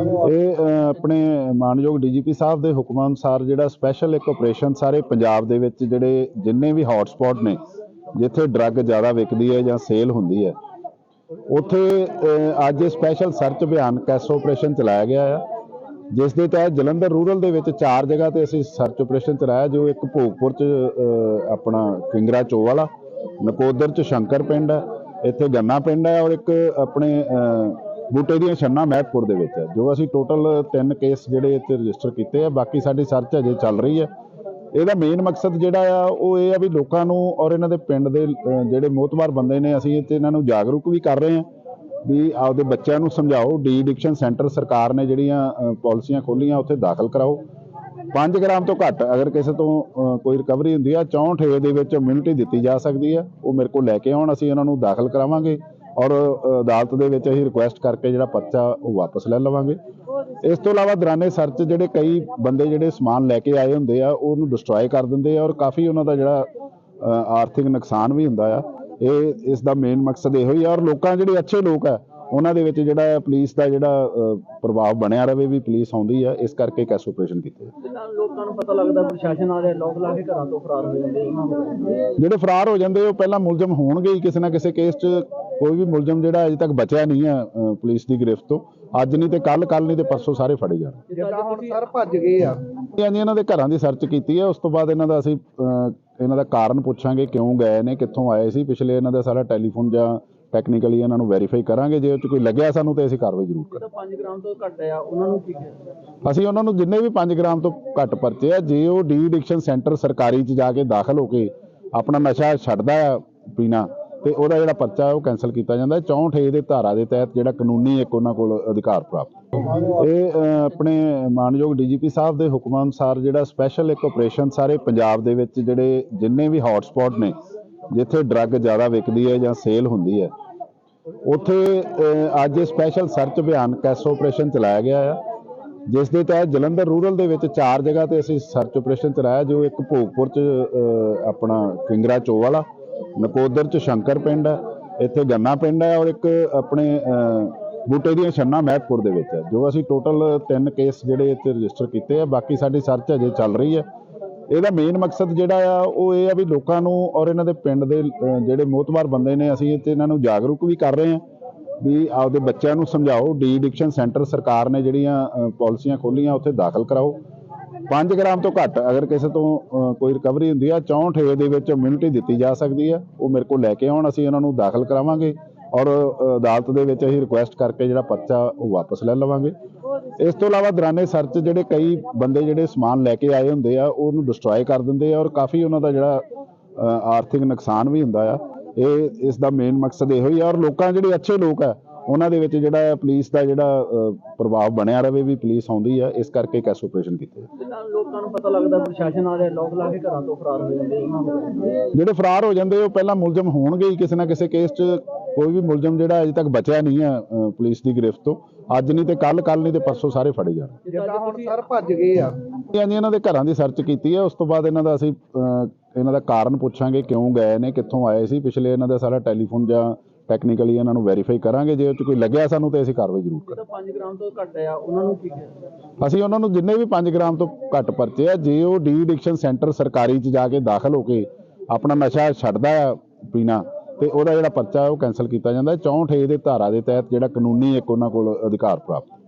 ਇਹ ਆਪਣੇ ਮਾਨਯੋਗ ਡੀਜੀਪੀ ਸਾਹਿਬ ਦੇ ਹੁਕਮਾਂ ਅਨੁਸਾਰ ਜਿਹੜਾ ਸਪੈਸ਼ਲ ਇੱਕ ਆਪਰੇਸ਼ਨ ਸਾਰੇ ਪੰਜਾਬ ਦੇ ਵਿੱਚ ਜਿਹੜੇ ਜਿੰਨੇ ਵੀ ਹੌਟ ਨੇ ਜਿੱਥੇ ਡਰੱਗ ਜ਼ਿਆਦਾ ਵਿਕਦੀ ਹੈ ਜਾਂ ਸੇਲ ਹੁੰਦੀ ਹੈ ਉੱਥੇ ਅ, ਅੱਜ ਸਪੈਸ਼ਲ ਸਰਚ ਅਭਿਆਨ ਕੈਸ ਆਪਰੇਸ਼ਨ ਚਲਾਇਆ ਗਿਆ ਹੈ ਜਿਸ ਦੇ ਤਹਿਤ ਜਲੰਧਰ ਰੂਰਲ ਦੇ ਵਿੱਚ ਚਾਰ ਜਗ੍ਹਾ ਤੇ ਅਸੀਂ ਸਰਚ ਆਪਰੇਸ਼ਨ ਚਲਾਇਆ ਜੋ ਇੱਕ ਭੋਗਪੁਰ ਚ ਆਪਣਾ ਕਿੰਗਰਾ ਚੋ ਵਾਲਾ ਨਕੋਦਰ ਚ ਸ਼ੰਕਰ ਪਿੰਡ ਹੈ ਇੱਥੇ ਗੰਨਾ ਪਿੰਡ ਹੈ ਔਰ ਇੱਕ ਆਪਣੇ ਬੂਟੇ ਦੀਆਂ ਛੰਨਾ ਮਹਿਤਪੁਰ ਦੇ ਵਿੱਚ ਹੈ ਜੋ ਅਸੀਂ ਟੋਟਲ ਤਿੰਨ ਕੇਸ ਜਿਹੜੇ ਇੱਥੇ ਰਜਿਸਟਰ ਕੀਤੇ ਆ ਬਾਕੀ ਸਾਡੀ ਸਰਚ ਅਜੇ ਚੱਲ ਰਹੀ ਹੈ। ਇਹਦਾ ਮੇਨ ਮਕਸਦ ਜਿਹੜਾ ਆ ਉਹ ਇਹ ਆ ਵੀ ਲੋਕਾਂ ਨੂੰ ਔਰ ਇਹਨਾਂ ਦੇ ਪਿੰਡ ਦੇ ਜਿਹੜੇ ਮੋਤਬਾਰ ਬੰਦੇ ਨੇ ਅਸੀਂ ਇੱਥੇ ਇਹਨਾਂ ਨੂੰ ਜਾਗਰੂਕ ਵੀ ਕਰ ਰਹੇ ਹਾਂ ਵੀ ਆਪਦੇ ਬੱਚਿਆਂ ਨੂੰ ਸਮਝਾਓ ਡੀ ਐਡਿਕਸ਼ਨ ਸੈਂਟਰ ਸਰਕਾਰ ਨੇ ਜਿਹੜੀਆਂ ਅ, ਪਾਲਿਸੀਆਂ ਖੋਲੀਆਂ ਉੱਥੇ ਦਾਖਲ ਕਰਾਓ। 5 ਗ੍ਰਾਮ ਤੋਂ ਘੱਟ ਅਗਰ ਕਿਸੇ ਤੋਂ ਕੋਈ ਰਿਕਵਰੀ ਹੁੰਦੀ ਆ 64 ਏ ਦੇ ਵਿੱਚ ਇਮਿਊਨਿਟੀ ਦਿੱਤੀ ਜਾ ਸਕਦੀ ਆ ਉਹ ਮੇਰੇ ਕੋਲ ਲੈ ਕੇ ਆਉਣ ਅਸੀਂ ਉਹਨਾਂ ਨੂੰ ਦਾਖਲ ਕਰਾਵਾਂਗੇ। ਔਰ ਅਦਾਲਤ ਦੇ ਵਿੱਚ ਅਸੀਂ ਰਿਕੁਐਸਟ ਕਰਕੇ ਜਿਹੜਾ ਪਰਚਾ ਉਹ ਵਾਪਸ ਲੈ ਲਵਾਂਗੇ। ਇਸ ਤੋਂ ਇਲਾਵਾ ਦੌਰਾਨੇ ਸਰਚ ਜਿਹੜੇ ਕਈ ਬੰਦੇ ਜਿਹੜੇ ਸਮਾਨ ਲੈ ਕੇ ਆਏ ਹੁੰਦੇ ਆ ਉਹਨੂੰ ਡਿਸਟਰੋਏ ਕਰ ਦਿੰਦੇ ਆ ਔਰ ਕਾਫੀ ਉਹਨਾਂ ਦਾ ਜਿਹੜਾ ਆਰਥਿਕ ਨੁਕਸਾਨ ਵੀ ਹੁੰਦਾ ਆ। ਇਹ ਇਸ ਦਾ ਮੇਨ ਮਕਸਦ ਇਹੋ ਹੀ ਆ ਔਰ ਲੋਕਾਂ ਜਿਹੜੇ ਅੱਛੇ ਲੋਕ ਆ ਉਹਨਾਂ ਦੇ ਵਿੱਚ ਜਿਹੜਾ ਪੁਲਿਸ ਦਾ ਜਿਹੜਾ ਪ੍ਰਭਾਵ ਬਣਿਆ ਰਵੇ ਵੀ ਪੁਲਿਸ ਆਉਂਦੀ ਆ ਇਸ ਕਰਕੇ ਕੈਸ ਆਪਰੇਸ਼ਨ ਕੀਤੇ ਲੋਕਾਂ ਨੂੰ ਪਤਾ ਲੱਗਦਾ ਪ੍ਰਸ਼ਾਸਨ ਵਾਲੇ ਲੋਕ ਲਾ ਕੇ ਘਰਾਂ ਤੋਂ ਫਰਾਰ ਹੋ ਜਾਂਦੇ ਜਿਹੜੇ ਫਰਾਰ ਹੋ ਜਾਂਦੇ ਉਹ ਪਹਿਲਾਂ ਮੁਲਜ਼ਮ ਹੋਣਗੇ ਹੀ ਕਿਸੇ ਨਾ ਕਿਸੇ ਕੇਸ 'ਚ। ਕੋਈ ਵੀ ਮੁਲਜ਼ਮ ਜਿਹੜਾ ਅਜੇ ਤੱਕ ਬਚਿਆ ਨਹੀਂ ਹੈ ਪੁਲਿਸ ਦੀ ਗ੍ਰਿਫਤ ਤੋਂ ਅੱਜ ਨਹੀਂ ਤੇ ਕੱਲ ਕੱਲ ਨਹੀਂ ਤੇ ਪਰਸੋਂ ਸਾਰੇ ਫੜੇ ਜਾਣ। ਜਿੱਦਾਂ ਹੁਣ ਸਰ ਭੱਜ ਗਏ ਆ। ਹਾਂਜੀ ਇਹਨਾਂ ਦੇ ਘਰਾਂ ਦੀ ਸਰਚ ਕੀਤੀ ਹੈ ਉਸ ਤੋਂ ਬਾਅਦ ਇਹਨਾਂ ਦਾ ਅਸੀਂ ਇਹਨਾਂ ਦਾ ਕਾਰਨ ਪੁੱਛਾਂਗੇ ਕਿਉਂ ਗਏ ਨੇ ਕਿੱਥੋਂ ਆਏ ਸੀ ਪਿਛਲੇ ਇਹਨਾਂ ਦਾ ਸਾਰਾ ਟੈਲੀਫੋਨ ਜਾਂ ਟੈਕਨੀਕਲੀ ਇਹਨਾਂ ਨੂੰ ਵੈਰੀਫਾਈ ਕਰਾਂਗੇ ਜੇ ਉਹ 'ਚ ਕੋਈ ਲੱਗਿਆ ਸਾਨੂੰ ਤੇ ਅਸੀਂ ਕਾਰਵਾਈ ਜ਼ਰੂਰ ਕਰਾਂਗੇ। ਜਿਹੜਾ 5 ਗ੍ਰਾਮ ਤੋਂ ਘੱਟ ਆ ਉਹਨਾਂ ਨੂੰ ਕੀ ਅਸੀਂ ਉਹਨਾਂ ਨੂੰ ਜਿੰਨੇ ਵੀ 5 ਗ੍ਰਾਮ ਤੋਂ ਘੱਟ ਪਰਚੇ ਆ ਜੇ ਉਹ ਡੀ ਐਡਿਕਸ਼ਨ ਸੈਂਟਰ ਸਰਕਾਰੀ 'ਚ ਜਾ ਕੇ ਦਾਖਲ ਹੋ ਕੇ ਆਪਣਾ ਨਸ਼ਾ ਛੱਡਦਾ ਆ ਪੀਣਾ ਤੇ ਉਹਦਾ ਜਿਹੜਾ ਪਰਚਾ ਹੈ ਉਹ ਕੈਨਸਲ ਕੀਤਾ ਜਾਂਦਾ ਹੈ। 64 ਏ ਦੇ ਧਾਰਾ ਦੇ ਤਹਿਤ ਜਿਹੜਾ ਕਾਨੂੰਨੀ ਇੱਕ ਉਹਨਾਂ ਕੋਲ ਅਧਿਕਾਰ ਪ੍ਰਾਪਤ ਇਹ ਅ, ਆਪਣੇ ਮਾਨਯੋਗ ਡੀਜੀਪੀ ਸਾਹਿਬ ਦੇ ਹੁਕਮਾਂ ਅਨੁਸਾਰ ਜਿਹੜਾ ਸਪੈਸ਼ਲ ਇੱਕ ਆਪਰੇਸ਼ਨ ਸਾਰੇ ਪੰਜਾਬ ਦੇ ਵਿੱਚ ਜਿਹੜੇ ਜਿੰਨੇ ਵੀ ਹੌਟ ਨੇ ਜਿੱਥੇ ਡਰੱਗ ਜ਼ਿਆਦਾ ਵਿਕਦੀ ਹੈ ਜਾਂ ਸੇਲ ਹੁੰਦੀ ਹੈ ਉੱਥੇ ਅ, ਅੱਜ ਸਪੈਸ਼ਲ ਸਰਚ ਅਭਿਆਨ ਕੈਸ ਆਪਰੇਸ਼ਨ ਚਲਾਇਆ ਗਿਆ ਹੈ ਜਿਸ ਦੇ ਤਹਿਤ ਜਲੰਧਰ ਰੂਰਲ ਦੇ ਵਿੱਚ ਚਾਰ ਜਗ੍ਹਾ ਤੇ ਅਸੀਂ ਸਰਚ ਆਪਰੇਸ਼ਨ ਚਲਾਇਆ ਜੋ ਇੱਕ ਭੋਗਪੁਰ ਚ ਆਪਣਾ ਫਿੰਗਰਾ ਚੋ ਵਾਲਾ ਨਕੋਦਰ ਚ ਸ਼ੰਕਰ ਪਿੰਡ ਹੈ ਇੱਥੇ ਗੰਨਾ ਪਿੰਡ ਹੈ ਔਰ ਇੱਕ ਆਪਣੇ ਬੂਟੇ ਦੀਆਂ ਛੰਨਾ ਮਹਿਤਪੁਰ ਦੇ ਵਿੱਚ ਹੈ ਜੋ ਅਸੀਂ ਟੋਟਲ ਤਿੰਨ ਕੇਸ ਜਿਹੜੇ ਇੱਥੇ ਰਜਿਸਟਰ ਕੀਤੇ ਆ ਬਾਕੀ ਸਾਡੀ ਸਰਚ ਅਜੇ ਚੱਲ ਰਹੀ ਹੈ। ਇਹਦਾ ਮੇਨ ਮਕਸਦ ਜਿਹੜਾ ਆ ਉਹ ਇਹ ਆ ਵੀ ਲੋਕਾਂ ਨੂੰ ਔਰ ਇਹਨਾਂ ਦੇ ਪਿੰਡ ਦੇ ਜਿਹੜੇ ਮੋਤਬਾਰ ਬੰਦੇ ਨੇ ਅਸੀਂ ਇੱਥੇ ਇਹਨਾਂ ਨੂੰ ਜਾਗਰੂਕ ਵੀ ਕਰ ਰਹੇ ਹਾਂ ਵੀ ਆਪਦੇ ਬੱਚਿਆਂ ਨੂੰ ਸਮਝਾਓ ਡੀ ਐਡਿਕਸ਼ਨ ਸੈਂਟਰ ਸਰਕਾਰ ਨੇ ਜਿਹੜੀਆਂ ਅ, ਪਾਲਿਸੀਆਂ ਖੋਲੀਆਂ ਉੱਥੇ ਦਾਖਲ ਕਰਾਓ। 5 ਗ੍ਰਾਮ ਤੋਂ ਘੱਟ ਅਗਰ ਕਿਸੇ ਤੋਂ ਕੋਈ ਰਿਕਵਰੀ ਹੁੰਦੀ ਆ 64 ਏ ਦੇ ਵਿੱਚ ਇਮਿਊਨਿਟੀ ਦਿੱਤੀ ਜਾ ਸਕਦੀ ਆ। ਉਹ ਮੇਰੇ ਕੋਲ ਲੈ ਕੇ ਆਉਣ, ਅਸੀਂ ਉਹਨਾਂ ਨੂੰ ਦਾਖਲ ਕਰਾਵਾਂਗੇ ਔਰ ਅਦਾਲਤ ਦੇ ਵਿੱਚ ਅਸੀਂ ਰਿਕੁਐਸਟ ਕਰਕੇ ਜਿਹੜਾ ਪਰਚਾ ਉਹ ਵਾਪਸ ਲੈ ਲਵਾਂਗੇ। ਇਸ ਤੋਂ ਇਲਾਵਾ ਦੌਰਾਨੇ ਸਰਚ ਜਿਹੜੇ ਕਈ ਬੰਦੇ ਜਿਹੜੇ ਸਮਾਨ ਲੈ ਕੇ ਆਏ ਹੁੰਦੇ ਆ, ਉਹਨੂੰ ਡਿਸਟਰੋਏ ਕਰ ਦਿੰਦੇ ਆ ਔਰ ਕਾਫੀ ਉਹਨਾਂ ਦਾ ਜਿਹੜਾ ਆਰਥਿਕ ਨੁਕਸਾਨ ਵੀ ਹੁੰਦਾ ਆ। ਇਹ, ਇਸ ਦਾ ਮੇਨ ਮਕਸਦ ਇਹੋ ਹੀ ਆ ਔਰ ਲੋਕਾਂ ਜਿਹੜੇ ਅੱਛੇ ਲੋਕ ਆ ਉਹਨਾਂ ਦੇ ਵਿੱਚ ਜਿਹੜਾ ਪੁਲਿਸ ਦਾ ਜਿਹੜਾ ਪ੍ਰਭਾਵ ਬਣਿਆ ਰਵੇ ਵੀ ਪੁਲਿਸ ਆਉਂਦੀ ਆ ਇਸ ਕਰਕੇ ਕੈਸ ਆਪਰੇਸ਼ਨ ਕੀਤੇ ਤੇ ਨਾਲ ਲੋਕਾਂ ਨੂੰ ਪਤਾ ਲੱਗਦਾ ਪ੍ਰਸ਼ਾਸਨ ਵਾਲੇ ਲੋਕ ਲਾ ਕੇ ਘਰਾਂ ਤੋਂ ਫਰਾਰ ਹੋ ਜਾਂਦੇ ਉਹਨਾਂ ਨੂੰ। ਜਿਹੜੇ ਫਰਾਰ ਹੋ ਜਾਂਦੇ ਉਹ ਪਹਿਲਾਂ ਮੁਲਜ਼ਮ ਹੋਣਗੇ ਹੀ ਕਿਸੇ ਨਾ ਕਿਸੇ ਕੇਸ 'ਚ। ਕੋਈ ਵੀ ਮੁਲਜ਼ਮ ਜਿਹੜਾ ਅਜੇ ਤੱਕ ਬਚਿਆ ਨਹੀਂ ਹੈ ਪੁਲਿਸ ਦੀ ਗ੍ਰਿਫਤ ਤੋਂ। ਅੱਜ ਨਹੀਂ ਤੇ ਕੱਲ ਕੱਲ ਨਹੀਂ ਤੇ ਪਰਸੋਂ ਸਾਰੇ ਫੜੇ ਜਾਣ। ਜਿੱਦਾਂ ਹੁਣ ਸਰ ਭੱਜ ਗਏ ਆ। ਹਾਂਜੀ ਇਹਨਾਂ ਦੇ ਘਰਾਂ ਦੀ ਸਰਚ ਕੀਤੀ ਹੈ ਉਸ ਤੋਂ ਬਾਅਦ ਇਹਨਾਂ ਦਾ ਅਸੀਂ ਇਹਨਾਂ ਦਾ ਕਾਰਨ ਪੁੱਛਾਂਗੇ ਕਿਉਂ ਗਏ ਨੇ ਕਿੱਥੋਂ ਆਏ ਸੀ ਪਿਛਲੇ ਇਹਨਾਂ ਦਾ ਸਾਰਾ ਟੈਲੀਫੋਨ ਜਾਂ ਟੈਕਨੀਕਲੀ ਇਹਨਾਂ ਨੂੰ ਵੈਰੀਫਾਈ ਕਰਾਂਗੇ ਜੇ ਉਹ 'ਚ ਕੋਈ ਲੱਗਿਆ ਸਾਨੂੰ ਤੇ ਅਸੀਂ ਕਾਰਵਾਈ ਜ਼ਰੂਰ ਕਰਾਂਗੇ। ਜਿਹੜਾ 5 ਗ੍ਰਾਮ ਤੋਂ ਘੱਟ ਆ ਉਹਨਾਂ ਨੂੰ ਕੀ ਅਸੀਂ ਉਹਨਾਂ ਨੂੰ ਜਿੰਨੇ ਵੀ 5 ਗ੍ਰਾਮ ਤੋਂ ਘੱਟ ਪਰਚੇ ਆ ਜੇ ਉਹ ਡੀ ਐਡਿਕਸ਼ਨ ਸੈਂਟਰ ਸਰਕਾਰੀ 'ਚ ਜਾ ਕੇ ਦਾਖਲ ਹੋ ਕੇ ਆਪਣਾ ਨਸ਼ਾ ਛੱਡਦਾ ਆ ਪੀਣਾ ਤੇ ਉਹਦਾ ਜਿਹੜਾ ਪਰਚਾ ਉਹ ਕੈਨਸਲ ਕੀਤਾ ਜਾਂਦਾ ਹੈ। 64 ਏ ਦੇ ਧਾਰਾ ਦੇ ਤਹਿਤ ਜਿਹੜਾ ਕਾਨੂੰਨੀ ਇੱਕ ਉਹਨਾਂ ਕੋਲ ਅਧਿਕਾਰ ਪ੍ਰਾਪਤ